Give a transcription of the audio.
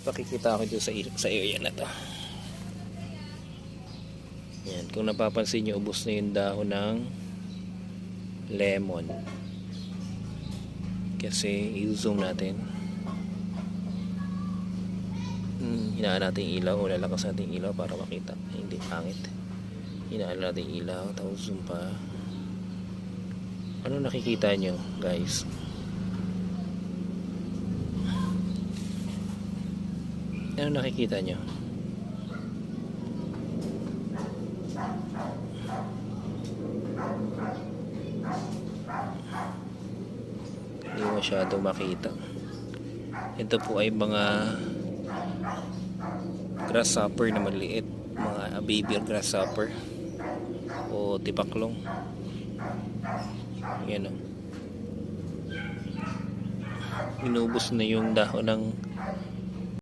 Ipakikita ko dito sa, sa area na to. Yan, kung napapansin nyo, ubos na yung dahon ng lemon. Kasi i-zoom natin. Hmm, hinaan natin yung ilaw lalakas natin yung ilaw para makita. Hindi pangit. Hinaan natin yung ilaw, tapos zoom pa. Ano nakikita nyo, guys? Ano nakikita nyo? Hindi masyado makita. Ito po ay mga grasshopper na maliit. Mga baby grasshopper o tipaklong. Yan o. Inubos na yung dahon ng